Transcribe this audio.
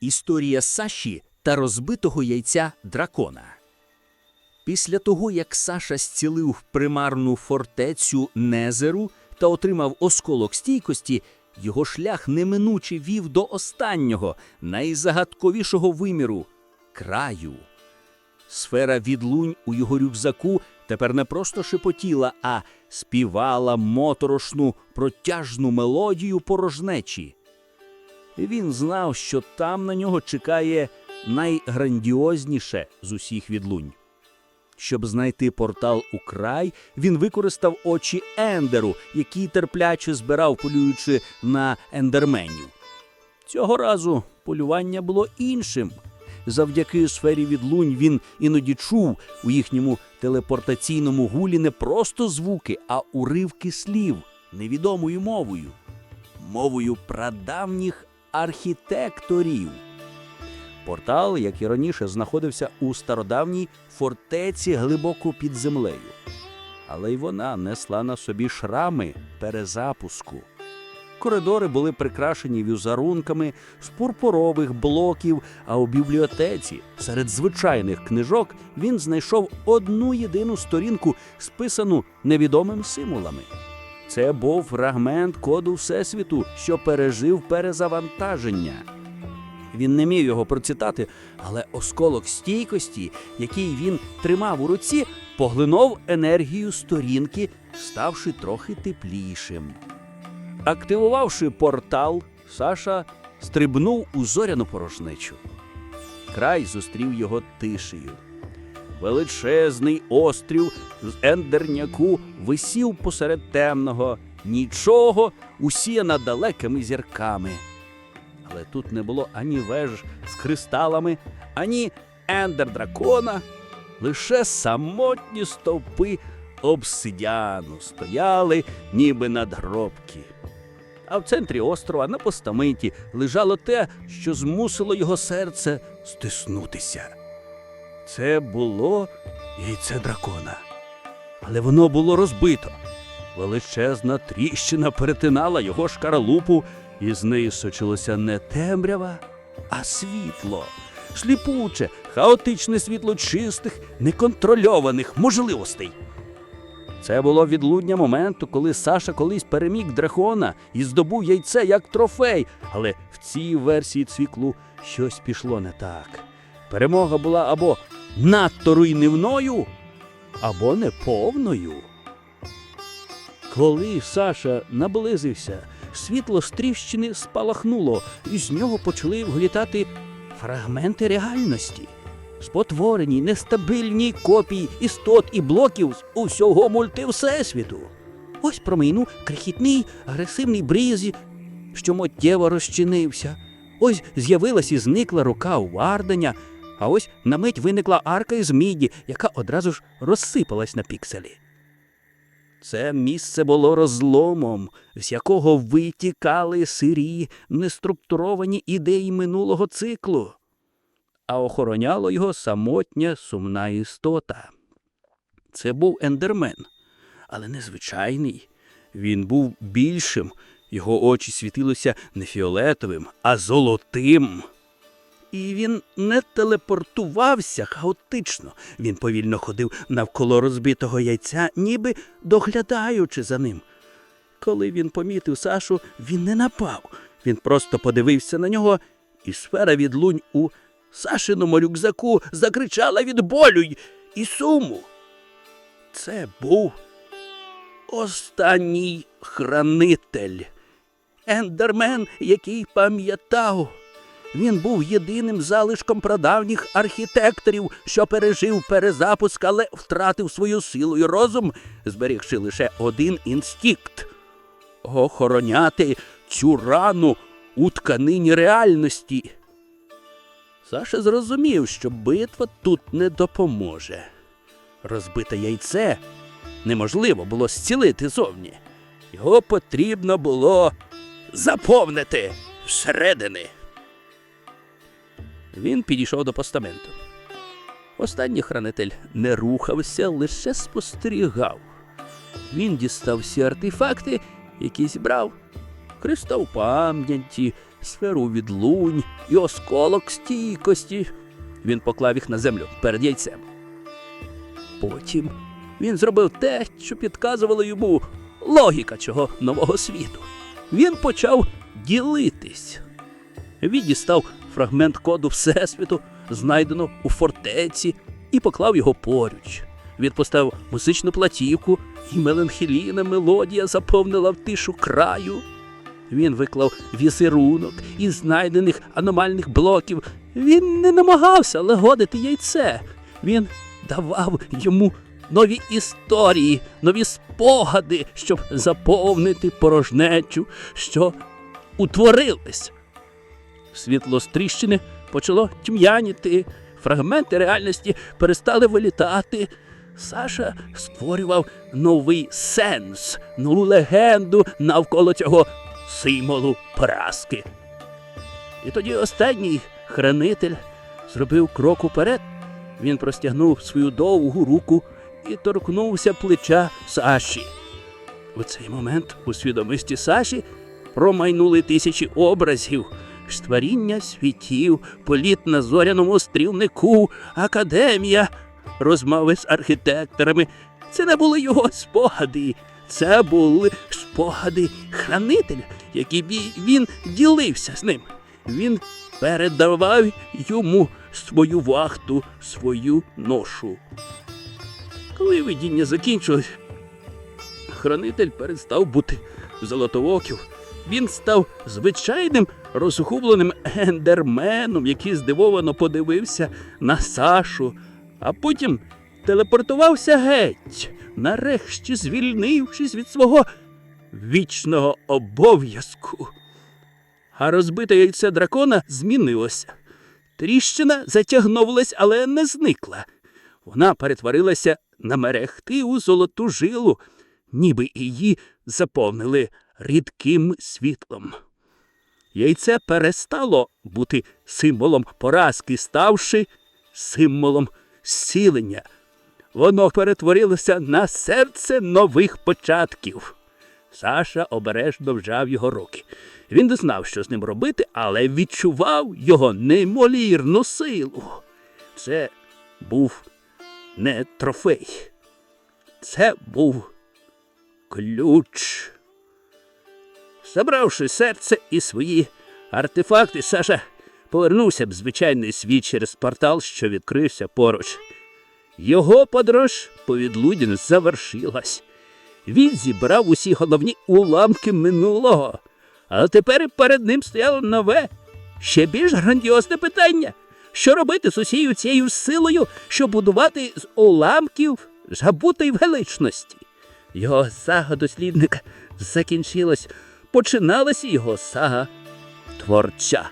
Історія Саші та розбитого яйця дракона. Після того, як Саша зцілив примарну фортецю Незеру та отримав осколок стійкості, його шлях неминуче вів до останнього, найзагадковішого виміру краю. Сфера відлунь у його рюкзаку тепер не просто шепотіла, а співала моторошну протяжну мелодію порожнечі. Він знав, що там на нього чекає найграндіозніше з усіх відлунь. Щоб знайти портал у край, він використав очі Ендеру, який терпляче збирав, полюючи на ендерменів. Цього разу полювання було іншим. Завдяки сфері відлунь він іноді чув у їхньому телепортаційному гулі не просто звуки, а уривки слів невідомою мовою, мовою прадавніх архітекторів. Портал, як і раніше, знаходився у стародавній фортеці глибоко під землею. Але й вона несла на собі шрами перезапуску. Коридори були прикрашені візерунками з пурпурових блоків, а у бібліотеці серед звичайних книжок він знайшов одну єдину сторінку, списану невідомими символами. Це був фрагмент коду Всесвіту, що пережив перезавантаження. Він не міг його процитати, але осколок стійкості, який він тримав у руці, поглинув енергію сторінки, ставши трохи теплішим. Активувавши портал, Саша стрибнув у зоряну порожнечу. Край зустрів його тишею. Величезний острів з ендерняку висів посеред темного, нічого, усіяна далекими зірками. Але тут не було ані веж з кристалами, ані ендер-дракона, лише самотні стовпи обсидіану стояли, ніби надгробки. А в центрі острова на постаменті лежало те, що змусило його серце стиснутися. Це було яйце дракона. Але воно було розбито. Величезна тріщина перетинала його шкаралупу, і з неї сочилося не темрява, а світло. Сліпуче, хаотичне світло чистих, неконтрольованих можливостей. Це було відлудня моменту, коли Саша колись переміг дракона і здобув яйце як трофей. Але в цій версії цвіклу щось пішло не так. Перемога була або надто руйнівною, або неповною. Коли Саша наблизився, світло з тріщини спалахнуло, і з нього почали вглітати фрагменти реальності. Спотворені, нестабільні копії істот і блоків з усього мультивсесвіту. Ось промайнув крихітний агресивний бріз, що миттєво розчинився. Ось з'явилась і зникла рука у Варденя, а ось на мить виникла арка із міді, яка одразу ж розсипалась на пікселі. Це місце було розломом, з якого витікали сирі, неструктуровані ідеї минулого циклу, а охороняло його самотня сумна істота. Це був ендермен, але незвичайний. Він був більшим, його очі світилися не фіолетовим, а золотим. І він не телепортувався хаотично. Він повільно ходив навколо розбитого яйця, ніби доглядаючи за ним. Коли він помітив Сашу, він не напав. Він просто подивився на нього, і сфера відлунь у Сашиному рюкзаку закричала від болю і суму. Це був останній хранитель. Ендермен, який пам'ятав. Він був єдиним залишком прадавніх архітекторів, що пережив перезапуск, але втратив свою силу і розум, зберігши лише один інстинкт охороняти цю рану у тканині реальності. Саша зрозумів, що битва тут не допоможе. Розбите яйце неможливо було зцілити зовні. Його потрібно було заповнити всередини. Він підійшов до постаменту. Останній хранитель не рухався, лише спостерігав. Він дістав всі артефакти, які зібрав, кристал пам'яті, сферу відлунь і осколок стійкості. Він поклав їх на землю перед яйцем. Потім він зробив те, що підказувала йому логіка цього нового світу. Він почав ділитись. Він дістав фрагмент коду Всесвіту, знайдено у фортеці, і поклав його поруч. Він поставив музичну платівку, і меланхолійна мелодія заповнила в тишу краю. Він виклав візерунок із знайдених аномальних блоків. Він не намагався лагодити яйце. Він давав йому нові історії, нові спогади, щоб заповнити порожнечу, що утворилась. Світло з тріщини почало тьмяніти, фрагменти реальності перестали вилітати. Саша створював новий сенс, нову легенду навколо цього символу поразки. І тоді останній хранитель зробив крок уперед. Він простягнув свою довгу руку і торкнувся плеча Саші. У цей момент у свідомості Саші промайнули тисячі образів, створіння світів, політ на зоряному стрілнику, академія, розмови з архітекторами. Це не були його спогади, це були спогади хранителя, які він ділився з ним. Він передавав йому свою вахту, свою ношу. Коли видіння закінчилось, хранитель перестав бути золотооків. Він став звичайним розгубленим ендерменом, який здивовано подивився на Сашу, а потім телепортувався геть, нарешті звільнившись від свого вічного обов'язку. А розбите яйце дракона змінилося. Тріщина затягнулась, але не зникла. Вона перетворилася на мерехтиву золоту жилу, ніби її заповнили рідким світлом. Яйце перестало бути символом поразки, ставши символом зцілення. Воно перетворилося на серце нових початків. Саша обережно вжав його руки. Він не знав, що з ним робити, але відчував його неймовірну силу. Це був не трофей. Це був ключ. Забравши серце і свої артефакти, Саша повернувся б звичайний світ через портал, що відкрився поруч. Його подорож по відлудін завершилась. Він зібрав усі головні уламки минулого, але тепер перед ним стояло нове, ще більш грандіозне питання. Що робити з усією цією силою, що будувати з уламків забутої величності? Його сага закінчилась, починалася його сага творця.